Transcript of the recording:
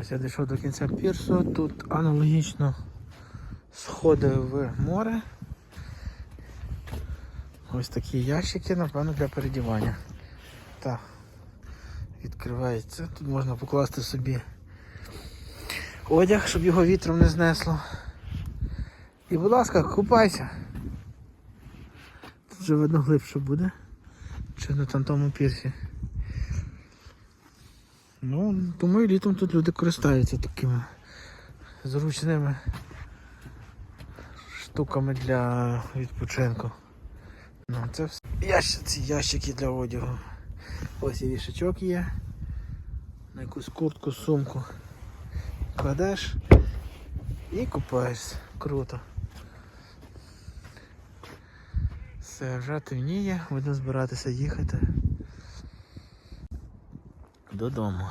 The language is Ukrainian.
Ось я дійшов до кінця пірсу. Тут аналогічно сходи в море. Ось такі ящики, напевно, для передівання. Так. Відкривається. Тут можна покласти собі одяг, щоб його вітром не знесло. І, будь ласка, купайся. Тут вже видно глибше буде. Чи на тому пірсі. Ну, думаю, літом тут люди користаються такими зручними штуками для відпочинку. Ну, це все. Ящ... ці ящики для одягу. Ось і вішачок є. На якусь куртку, сумку. Кладеш і купаєшся. Круто. Все, вже темніє, будемо збиратися їхати do domo.